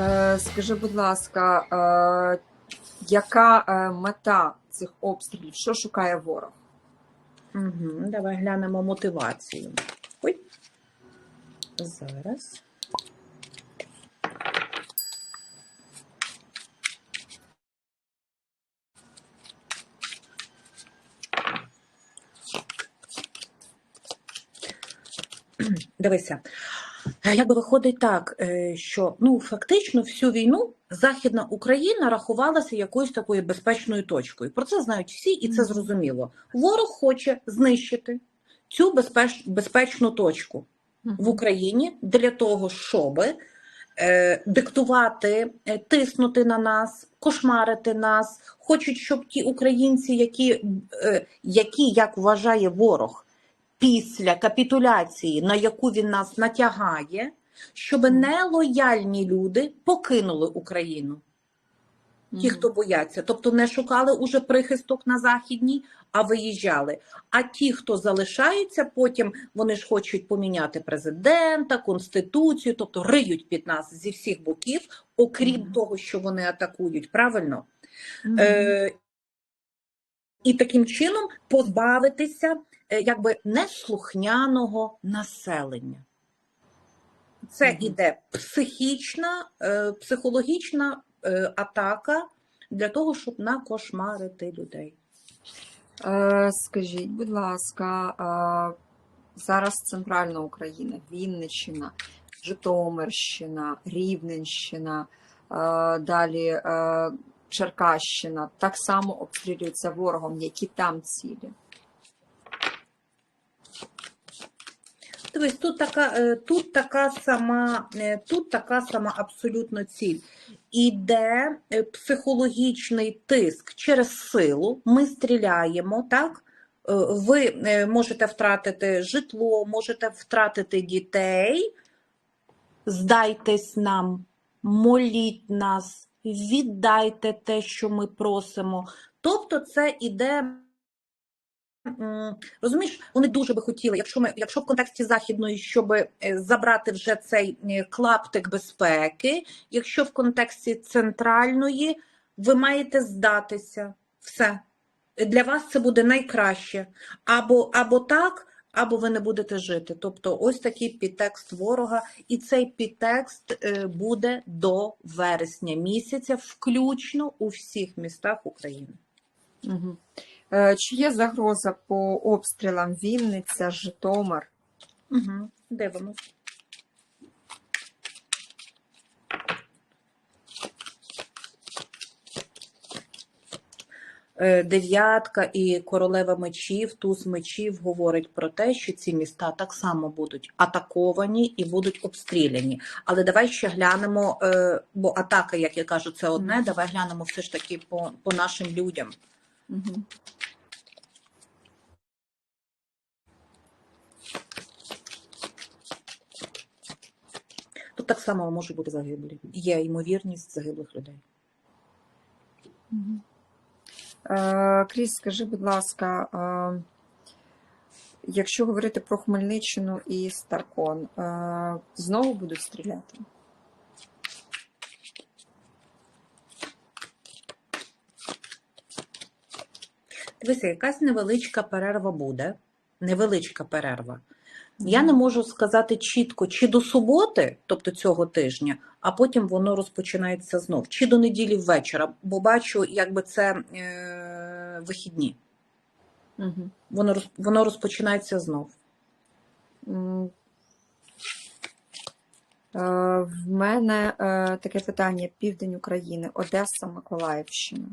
Е, Скажи, будь ласка, е, яка е, мета цих обстрілів? Що шукає ворог? Угу. Давай глянемо мотивацію. Ой. Зараз. Дивися, якби виходить так, е, що ну фактично всю війну Західна Україна рахувалася якоюсь такою безпечною точкою. Про це знають всі, і це зрозуміло. Ворог хоче знищити цю безпеч, безпечну точку в Україні для того, щоб е, диктувати, е, тиснути на нас, кошмарити нас. Хочуть, щоб ті українці, які, е, які як вважає ворог, після капітуляції, на яку він нас натягає, щоб нелояльні люди покинули Україну. Ті, хто бояться, тобто не шукали уже прихисток на західній, а виїжджали. А ті, хто залишаються, потім вони ж хочуть поміняти президента, конституцію, тобто риють під нас зі всіх боків, окрім Мгм. того, що вони атакують. Правильно? Мгм. Е, і таким чином позбавитися якби неслухняного населення. Це Мгм. іде психічна, е, психологічна е, атака для того, щоб накошмарити людей. Е, Скажіть, будь ласка, е, зараз центральна Україна, Вінниччина, Житомирщина, Рівненщина, е, далі е, Черкащина так само обстрілюються ворогом, які там цілі. Дивись, тут така, е, тут така сама, е, тут така сама абсолютно ціль. Іде е, психологічний тиск через силу. Ми стріляємо, так? Е, Ви е, можете втратити житло, можете втратити дітей. Здайтесь нам, моліть нас, віддайте те, що ми просимо. Тобто, це іде. Розумієш, вони дуже би хотіли, якщо ми, якщо в контексті західної, щоб е, забрати вже цей е, клаптик безпеки, якщо в контексті центральної, ви маєте здатися. Все. Для вас це буде найкраще. Або, або так, або ви не будете жити. Тобто, ось такий підтекст ворога, і цей підтекст е, буде до вересня місяця, включно у всіх містах України. Угу. Е, Чи є загроза по обстрілам Вінниця, Житомир? Угу. Дивимось. Е, Дев'ятка і королева мечів, туз мечів говорить про те, що ці міста так само будуть атаковані і будуть обстріляні. Але давай ще глянемо, е, бо атака, як я кажу, це одне. Давай глянемо все ж таки по, по нашим людям. Угу. Тут так само можуть бути загиблі. Є ймовірність загиблих людей. Е, Кріс, скажи, будь ласка, е, якщо говорити про Хмельниччину і Старкон, е, знову будуть стріляти? Дивися, якась невеличка перерва буде. Невеличка перерва. Я не можу сказати чітко, чи до суботи, тобто цього тижня, а потім воно розпочинається знов, чи до неділі ввечора, бо бачу, якби це е, вихідні. Угу. Воно, воно розпочинається знов. Е, В мене е, таке питання: Південь України, Одеса, Миколаївщина.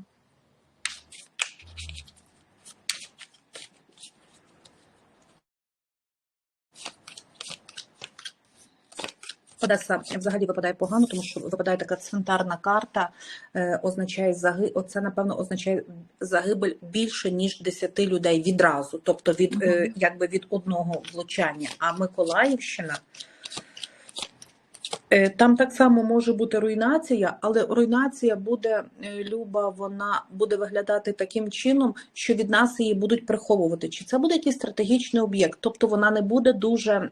Одеса взагалі випадає погано, тому що випадає така цвинтарна карта, е, означає заги... Оце, напевно, означає загибель більше, ніж 10 людей відразу, тобто від, е, Мгм. якби від одного влучання. А Миколаївщина Там так само може бути руйнація, але руйнація буде, е, Люба, вона буде виглядати таким чином, що від нас її будуть приховувати. Чи це буде якийсь стратегічний об'єкт? Тобто вона не буде дуже,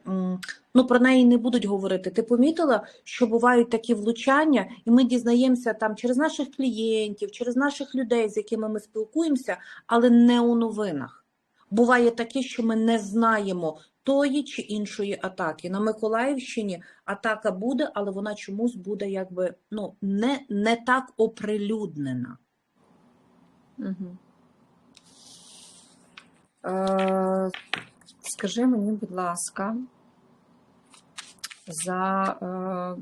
ну про неї не будуть говорити. Ти помітила, що бувають такі влучання, і ми дізнаємося там через наших клієнтів, через наших людей, з якими ми спілкуємося, але не у новинах. Буває таке, що ми не знаємо тої чи іншої атаки. На Миколаївщині атака буде, але вона чомусь буде якби ну не, не так оприлюднена. Угу. Е, скажи мені, будь ласка, за е,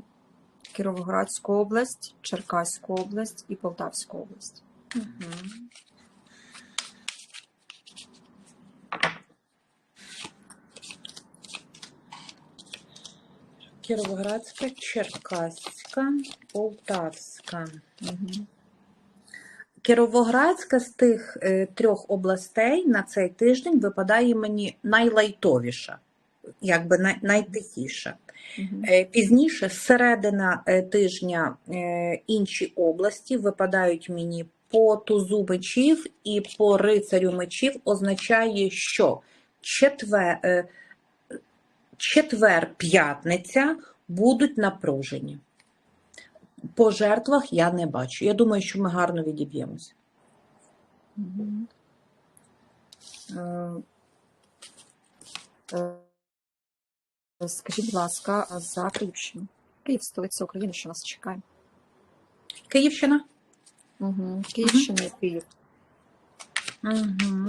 Кіровоградську область, Черкаську область і Полтавську область. Угу. Кіровоградська, Черкаська, Полтавська. Угу. Кіровоградська з тих е, трьох областей на цей тиждень випадає мені найлайтовіша, якби най, найтихіша. Угу. Е, Пізніше, середина е, тижня, е, інші області випадають мені по тузу мечів і по рицарю мечів, означає, що четвер, е, четвер п'ятниця будуть напружені. По жертвах я не бачу. Я думаю, що ми гарно відіб'ємося. Е, е, скажіть, будь ласка, за Київщину. Київ, столиця України, що нас чекає. Київщина? Угу. Київщина і Київ. Угу.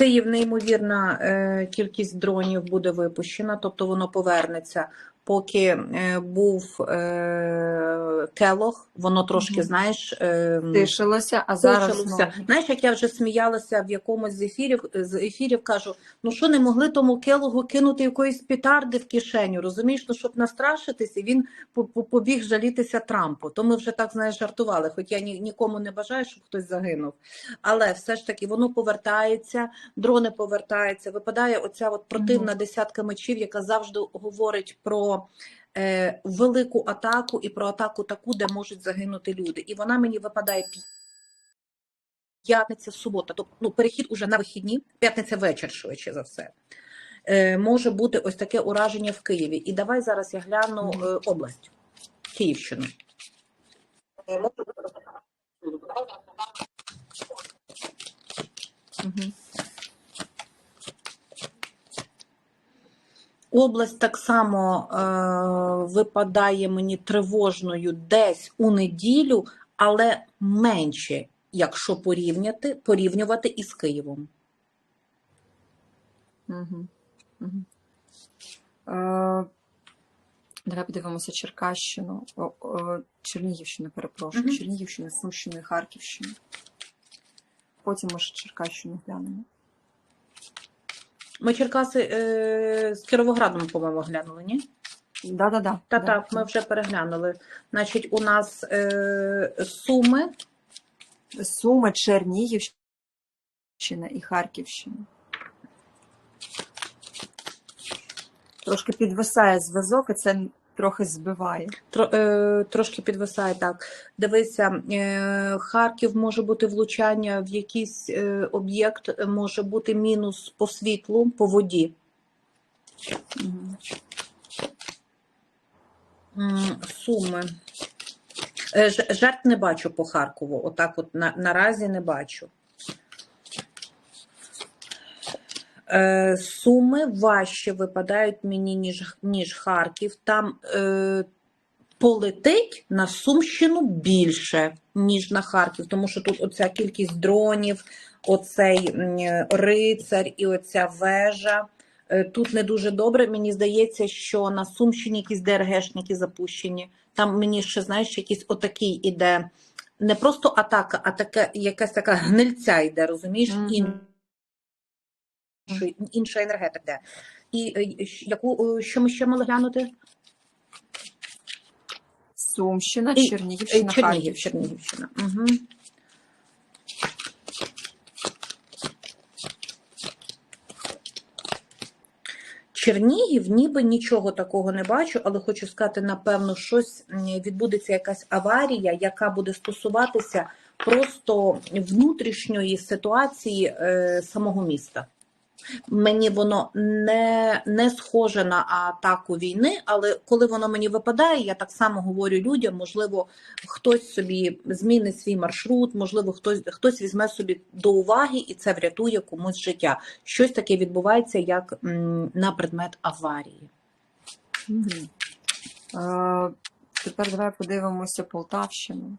Київ неймовірна е, кількість дронів буде випущена, тобто воно повернеться. Поки е, був е, Келох, воно трошки, знаєш, е, Тишилося, а зараз Тишилося. Знаєш, як я вже сміялася в якомусь з ефірів, з ефірів кажу: ну що не могли тому келогу кинути якоїсь петарди в кишеню, розумієш, ну щоб настрашитися, він по- по- побіг жалітися Трампу. То ми вже так знаєш жартували, хоч я ні, нікому не бажаю, щоб хтось загинув. Але все ж таки воно повертається, дрони повертаються, випадає оця от противна десятка мечів, яка завжди говорить про. Е, велику атаку і про атаку таку, де можуть загинути люди. І вона мені випадає п'ятниця, субота, тобто ну, перехід уже на вихідні, п'ятниця вечір, швидше за все. Е, може бути ось таке ураження в Києві. І давай зараз я гляну е, область, Київщину. Угу. Область так само е, випадає мені тривожною десь у неділю, але менше, якщо порівняти, порівнювати із Києвом. Угу. Угу. Е, давай подивимося Черкащину, о, о, Чернігівщину, перепрошую, Мгм. Чернігівщину, Сумщину і Харківщину. Потім ми ще Черкащину глянемо. Ми Черкаси е, з Кіровоградом, по-моєму, глянули, ні? Да-да-да. Та да. так, ми вже переглянули. Значить, у нас е, Суми, Суми, Чернігівщина і Харківщина. Трошки підвисає зв'язок, і це трохи збиває. тро, е, трошки підвисає так. Дивися, е, Харків може бути влучання в якийсь е, об'єкт, е, може бути мінус по світлу, по воді. Суми. Е, Жертв не бачу по Харкову. Отак, от на, наразі не бачу. Е, Суми важче випадають мені, ніж, ніж Харків. Там е, полетить на Сумщину більше, ніж на Харків, тому що тут оця кількість дронів, оцей рицар і оця вежа. Е, Тут не дуже добре. Мені здається, що на Сумщині якісь ДРГшники запущені. Там мені ще, знаєш, якийсь отакий іде. Не просто атака, а така, якась така гнильця йде, розумієш? Мгм інший, інша енергетика. І е, яку е, що ми ще мали глянути? Сумщина, Чернігівщина, е, Чернігів, Чернігівщина. Угу. Чернігів, ніби нічого такого не бачу, але хочу сказати, напевно, щось відбудеться якась аварія, яка буде стосуватися просто внутрішньої ситуації е, самого міста. Мені воно не, не схоже на атаку війни, але коли воно мені випадає, я так само говорю людям, можливо, хтось собі змінить свій маршрут, можливо, хтось, хтось візьме собі до уваги і це врятує комусь життя. Щось таке відбувається, як на предмет аварії. Мгм. Е, Тепер давай подивимося Полтавщину.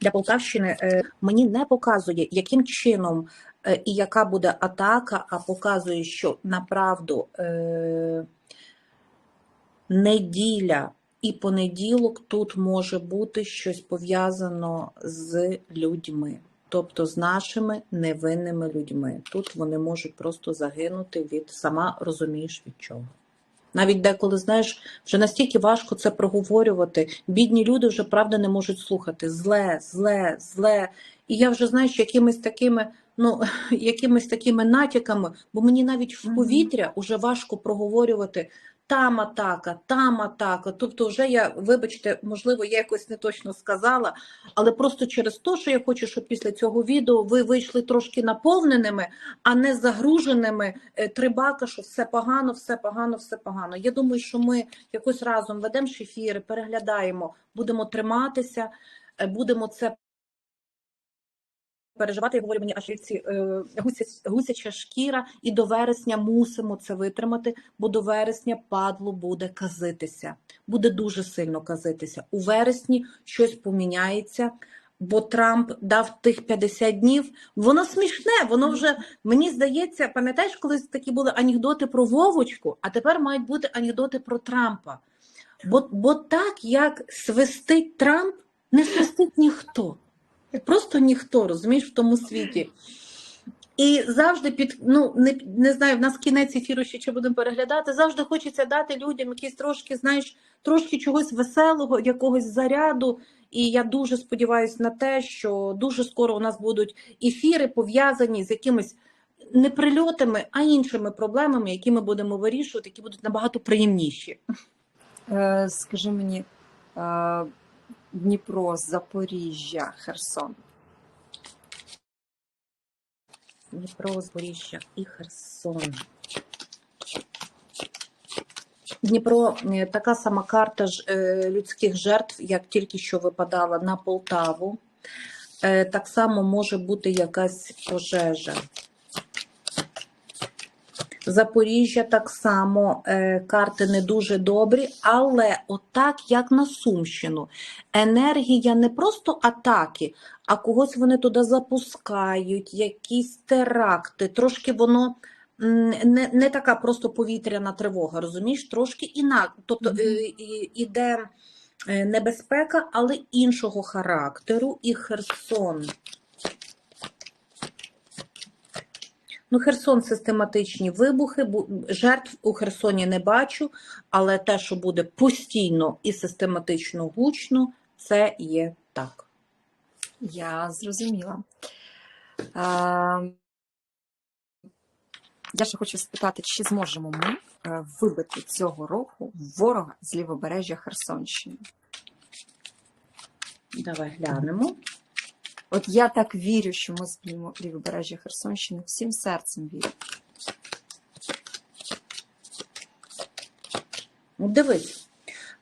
Для Полтавщини е, мені не показує, яким чином е, і яка буде атака, а показує, що направду е, неділя і понеділок тут може бути щось пов'язано з людьми, тобто з нашими невинними людьми. Тут вони можуть просто загинути від сама розумієш від чого. Навіть деколи, знаєш, вже настільки важко це проговорювати. Бідні люди вже правда не можуть слухати. Зле, зле, зле. І я вже знаєш, якимись такими, ну, якимись такими натяками, бо мені навіть в повітря вже важко проговорювати. Там атака, там атака. Тобто, вже я, вибачте, можливо, я якось не точно сказала, але просто через те, що я хочу, щоб після цього відео ви вийшли трошки наповненими, а не загруженими е, трибака, що все погано, все погано, все погано. Я думаю, що ми якось разом ведемо ж ефіри, переглядаємо, будемо триматися, е, будемо це переживати. Я говорю мені, аж ці е, гусяча, гусяча шкіра, і до вересня мусимо це витримати, бо до вересня падло буде казитися, буде дуже сильно казитися. У вересні щось поміняється. Бо Трамп дав тих 50 днів, воно смішне, воно вже мені здається, пам'ятаєш, колись такі були анекдоти про Вовочку, а тепер мають бути анекдоти про Трампа. Бо, бо так, як свистить Трамп, не свистить ніхто. Просто ніхто, розумієш, в тому світі. І завжди під ну не, не знаю, в нас кінець ефіру ще чи будемо переглядати. Завжди хочеться дати людям якісь трошки, знаєш, трошки чогось веселого, якогось заряду. І я дуже сподіваюся на те, що дуже скоро у нас будуть ефіри пов'язані з якимись не прильотами, а іншими проблемами, які ми будемо вирішувати, які будуть набагато приємніші. Е, Скажи мені, е, Дніпро, Запоріжжя, Херсон. Дніпро, Запоріжжя і Херсон. Дніпро е, така сама карта е, людських жертв, як тільки що випадала на Полтаву. Е, Так само може бути якась пожежа. Запоріжжя так само е, карти не дуже добрі, але отак, як на Сумщину, енергія не просто атаки, а когось вони туди запускають, якісь теракти. Трошки воно не, не така просто повітряна тривога, розумієш? Трошки інакше. Тобто е, іде е, небезпека, але іншого характеру. І Херсон. Ну, Херсон систематичні вибухи. Жертв у Херсоні не бачу, але те, що буде постійно і систематично гучно, це є так. Я зрозуміла. Е, Я ще хочу спитати, чи зможемо ми е, вибити цього року ворога з лівобережжя Херсонщини? Давай глянемо. От я так вірю, що ми зб'ємо лівобережжя Херсонщини, всім серцем вірю. Ну, Дивись,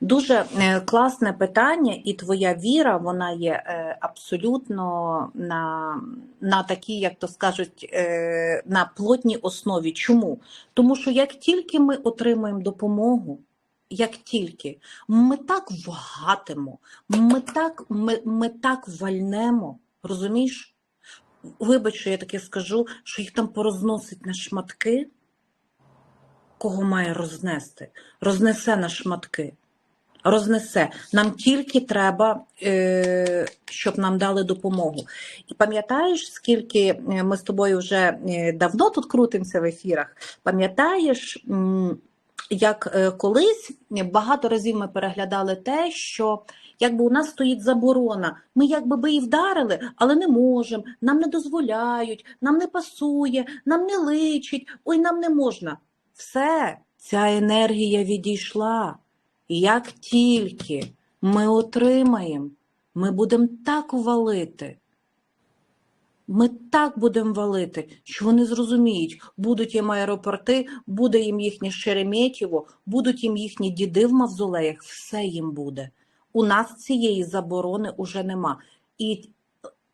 дуже е, класне питання, і твоя віра, вона є е, абсолютно на, на такій, як то скажуть, е, на плотній основі. Чому? Тому що як тільки ми отримаємо допомогу, як тільки ми так вгатимо, ми так, ми, ми так вальнемо, розумієш? Вибач, я таке скажу, що їх там порозносить на шматки. Кого має рознести? Рознесе на шматки. Рознесе. Нам тільки треба, е, щоб нам дали допомогу. І пам'ятаєш, скільки е, ми з тобою вже е, давно тут крутимося в ефірах? Пам'ятаєш, як е, колись багато разів ми переглядали те, що якби у нас стоїть заборона, ми якби би і вдарили, але не можемо, нам не дозволяють, нам не пасує, нам не личить, ой, нам не можна. Все, ця енергія відійшла. Як тільки ми отримаємо, ми будемо так валити. Ми так будемо валити, що вони зрозуміють, будуть їм аеропорти, буде їм їхнє Шереметьєво, будуть їм їхні діди в мавзолеях, все їм буде. У нас цієї заборони уже нема. І,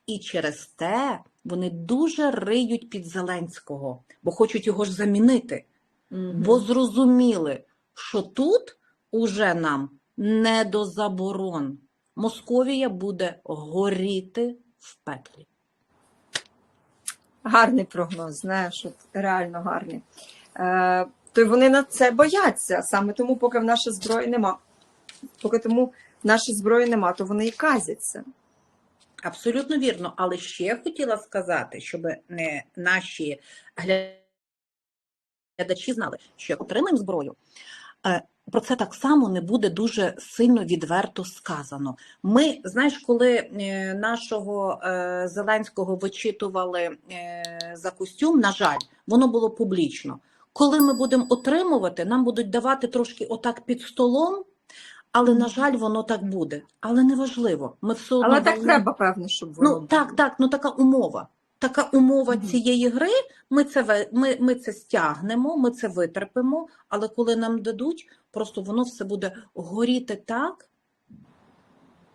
і через те вони дуже риють під Зеленського, бо хочуть його ж замінити. Мгм. Бо зрозуміли, що тут уже нам не до заборон. Московія буде горіти в пеклі. Гарний прогноз, знаєш, от реально гарний. Е, то вони на це бояться. Саме тому, поки в нашій зброї нема. Поки тому в зброї нема, то вони і казяться. Абсолютно вірно. Але ще хотіла сказати, щоб не наші глядачі знали, що отримаємо зброю, е, про це так само не буде дуже сильно відверто сказано. Ми, знаєш, коли е, нашого е, Зеленського вичитували е, за костюм, на жаль, воно було публічно. Коли ми будемо отримувати, нам будуть давати трошки отак під столом. Але, на жаль, воно так буде. Але неважливо. Ми все одно Але так треба, певно, щоб воно. Ну так, так, ну така умова. Така умова цієї гри. Ми це ми, ми це стягнемо, ми це витерпимо. Але коли нам дадуть, просто воно все буде горіти так.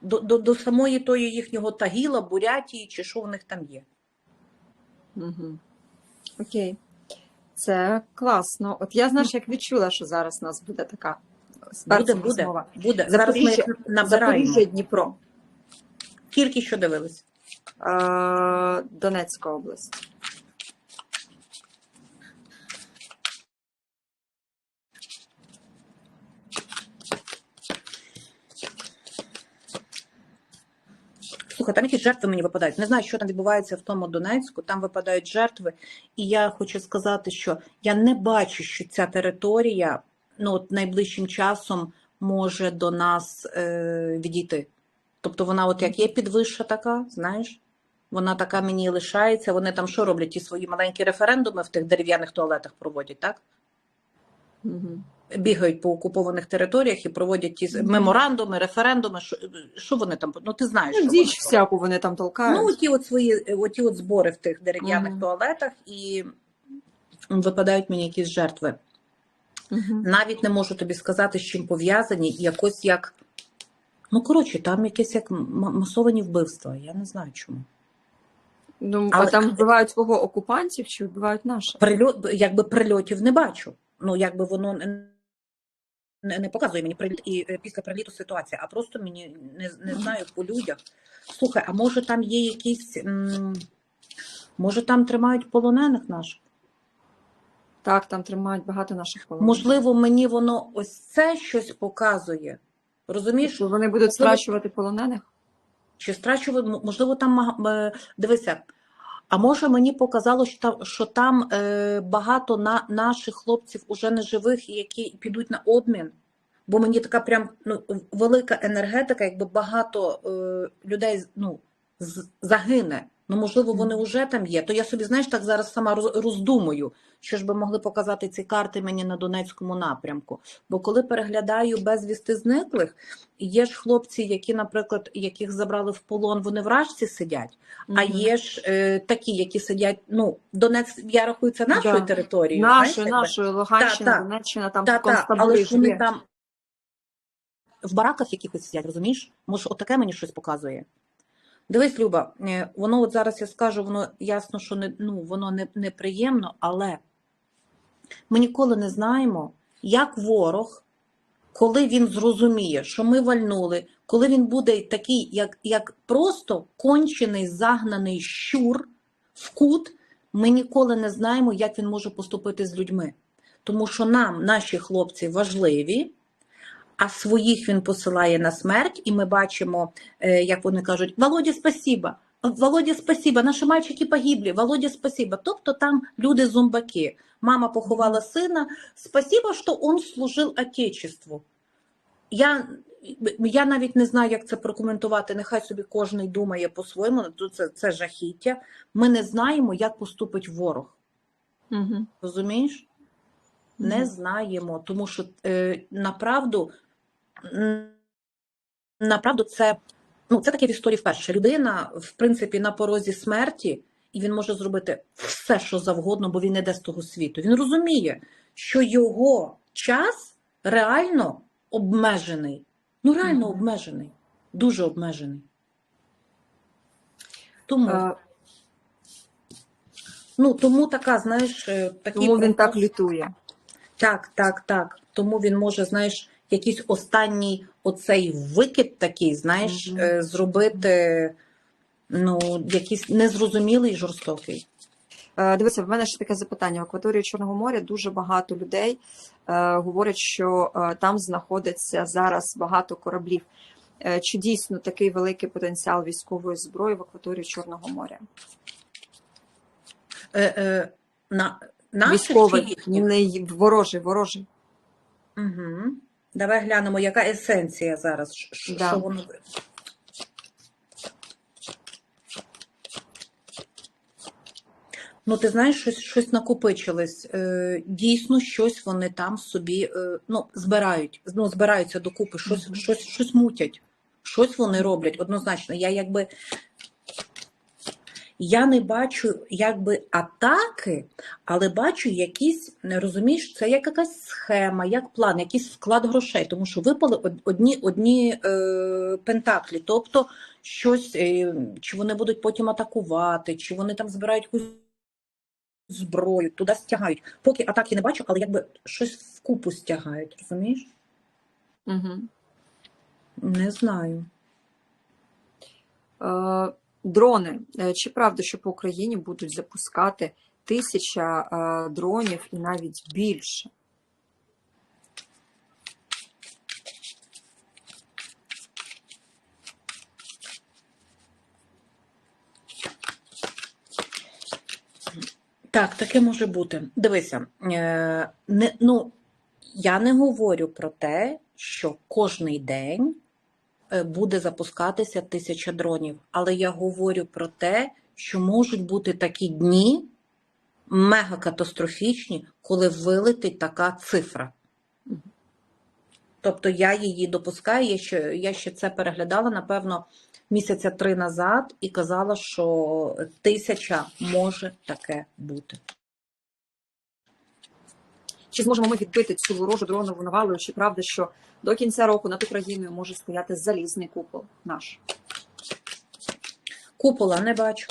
До, до, до самої тої їхнього Тагіла, Бурятії, чи що в них там є. Угу. Окей. Це класно. От я, знаєш, як відчула, що зараз у нас буде така Буде, буде, розмова. буде. Зараз ми їх набираємо. Запоріжжя, Дніпро, Тільки що дивились. Е, Донецька область. Там якісь жертви мені випадають. Не знаю, що там відбувається в тому Донецьку. Там випадають жертви. І я хочу сказати, що я не бачу, що ця територія ну, от найближчим часом може до нас е, відійти. Тобто вона, от як є підвища така, знаєш, вона така мені і лишається. Вони там що роблять? Ті свої маленькі референдуми в тих дерев'яних туалетах проводять, так? Угу. Бігають по окупованих територіях і проводять ті меморандуми, референдуми. Що, що вони там? Ну ти знаєш, Ну, що діч вони всяку вони там толкають. Ну, ті от свої, оті от збори в тих дерев'яних Мгм. туалетах і випадають мені якісь жертви. Угу. Навіть не можу тобі сказати, з чим пов'язані, якось як. Ну, коротше, там якесь як м- масовані вбивства. Я не знаю чому. Ну, Але- а там вбивають кого окупантів чи вбивають наших? Прильот, якби прильотів не бачу. Ну, якби воно не, не, не показує мені приліт і е, після приліту ситуація, а просто мені не, не знаю по людях. Слухай, а може там є якісь. м, Може, там тримають полонених наших? Так, там тримають багато наших полонених. Можливо, мені воно ось це щось показує. Розумієш, Що вони будуть страчувати полонених? Чи страчували, можливо, там е, дивися. А може мені показало, що там, що там е, багато на, наших хлопців уже неживих, які підуть на обмін. Бо мені така прям ну, велика енергетика, якби багато е, людей ну, з- загине. Ну, можливо, вони вже там є. То я собі, знаєш, так зараз сама роздумую, що ж би могли показати ці карти мені на Донецькому напрямку. Бо коли переглядаю безвісти зниклих, є ж хлопці, які, наприклад, яких забрали в полон, вони в Рашці сидять, а є ж е, такі, які сидять. Ну, Донець, я рахую, це нашою територією. Нашою, нашою, Луганщина, та. Донеччина, там Та, та, але ж вони там в бараках якихось сидять, розумієш? Може, отаке мені щось показує. Дивись, Люба, е, воно от зараз я скажу, воно ясно, що не, ну, воно не, неприємно, але ми ніколи не знаємо, як ворог, коли він зрозуміє, що ми вальнули, коли він буде такий, як, як просто кончений, загнаний щур в кут, ми ніколи не знаємо, як він може поступити з людьми. Тому що нам, наші хлопці, важливі, а своїх він посилає на смерть, і ми бачимо, е, як вони кажуть, Володя, спасіба. Володя, спасибо, наші мальчики погибли, Володя, спасибо. Тобто там люди зомбаки. Мама поховала сина. Спасибо, що він служив Отечеству. Я, я навіть не знаю, як це прокоментувати. Нехай собі кожен думає по-своєму, ну, це, це жахіття. Ми не знаємо, як поступить ворог. Угу. Розумієш? Не знаємо, тому що е, направду, направду це, ну, це таке в історії вперше. Людина, в принципі, на порозі смерті, і він може зробити все, що завгодно, бо він не йде з того світу. Він розуміє, що його час реально обмежений. Ну, реально Мгм. обмежений, дуже обмежений. Тому, Е, ну, тому така, знаєш, е, такий Тому він так лютує. Так, так, так. Тому він може, знаєш, якийсь останній оцей викид такий, знаєш, Мгм. е, зробити ну, якийсь незрозумілий жорстокий. Е, Дивися, в мене ще таке запитання. В акваторії Чорного моря дуже багато людей е, говорять, що е, там знаходиться зараз багато кораблів. Е, Чи дійсно такий великий потенціал військової зброї в акваторії Чорного моря? Е, е, на, Військовий, не ворожий, ворожий. Угу. Давай глянемо, яка есенція зараз. Ш- Да. Що воно... Ну, ти знаєш, щось, щось накопичилось. Е, дійсно, щось вони там собі е, ну, збирають, ну, збираються докупи, щось, Мгм. щось, щось мутять, щось вони роблять однозначно. Я якби. Я не бачу якби атаки, але бачу якісь, не розумієш, це як якась схема, як план, якийсь вклад грошей, тому що випали одні, одні е, пентаклі, тобто щось, е, чи вони будуть потім атакувати, чи вони там збирають якусь зброю, туди стягають. Поки атаки не бачу, але якби щось вкупу стягають, розумієш? Угу. Не знаю. Е, Дрони. Е, Чи правда, що по Україні будуть запускати тисяча е, дронів і навіть більше? Так, таке може бути. Дивися, е, не, ну, я не говорю про те, що кожний день буде запускатися тисяча дронів, але я говорю про те, що можуть бути такі дні мегакатастрофічні, коли вилетить така цифра. Тобто я її допускаю, я ще, я ще це переглядала, напевно, місяця три назад і казала, що тисяча може таке бути. Чи зможемо ми відбити цю ворожу дронову навалу? Чи правда, що до кінця року над Україною може стояти залізний купол наш? Купола не бачу.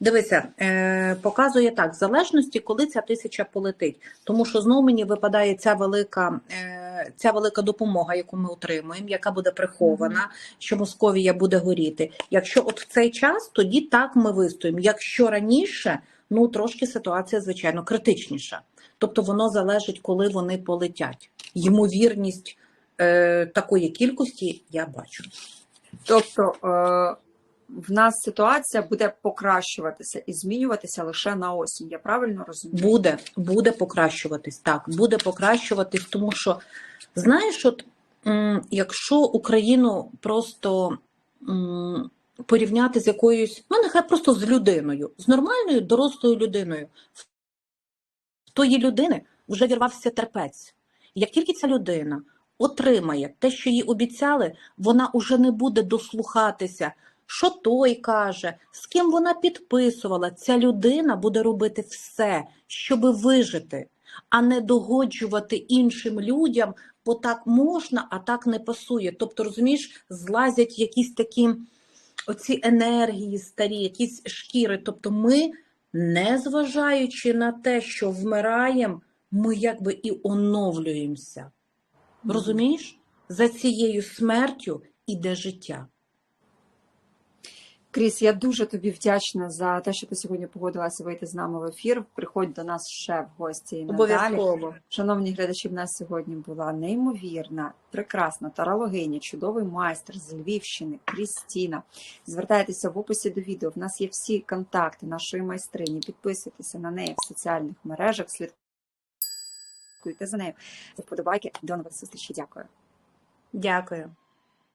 Дивися, е, показує так, в залежності, коли ця тисяча полетить. Тому що знову мені випадає ця велика, е, ця велика допомога, яку ми отримуємо, яка буде прихована, що Московія буде горіти. Якщо от в цей час, тоді так ми вистоїмо. Якщо раніше, ну трошки ситуація, звичайно, критичніша. Тобто воно залежить, коли вони полетять. Ймовірність е, такої кількості я бачу. Тобто е, в нас ситуація буде покращуватися і змінюватися лише на осінь. Я правильно розумію? Буде, буде покращуватись. Так, буде покращуватись, тому що знаєш, от якщо Україну просто порівняти з якоюсь, ну нехай просто з людиною, з нормальною дорослою людиною, в тої людини вже вірвався терпець. Як тільки ця людина отримає те, що їй обіцяли, вона уже не буде дослухатися, що той каже, з ким вона підписувала. Ця людина буде робити все, щоби вижити, а не догоджувати іншим людям, бо так можна, а так не пасує. Тобто, розумієш, злазять якісь такі оці енергії старі, якісь шкіри. Тобто, ми, не зважаючи на те, що вмираємо, ми якби і оновлюємося. Розумієш? За цією смертю іде життя. Кріс, я дуже тобі вдячна за те, що ти сьогодні погодилася вийти з нами в ефір. Приходь до нас ще в гості і надалі. Шановні глядачі, в нас сьогодні була неймовірна, прекрасна тарологиня, чудовий майстер з Львівщини, Крістіна. Звертайтеся в описі до відео. В нас є всі контакти нашої майстрині. Підписуйтеся на неї в соціальних мережах. Слідкуйте за нею. Вподобайки. До нових зустрічей. Дякую. Дякую.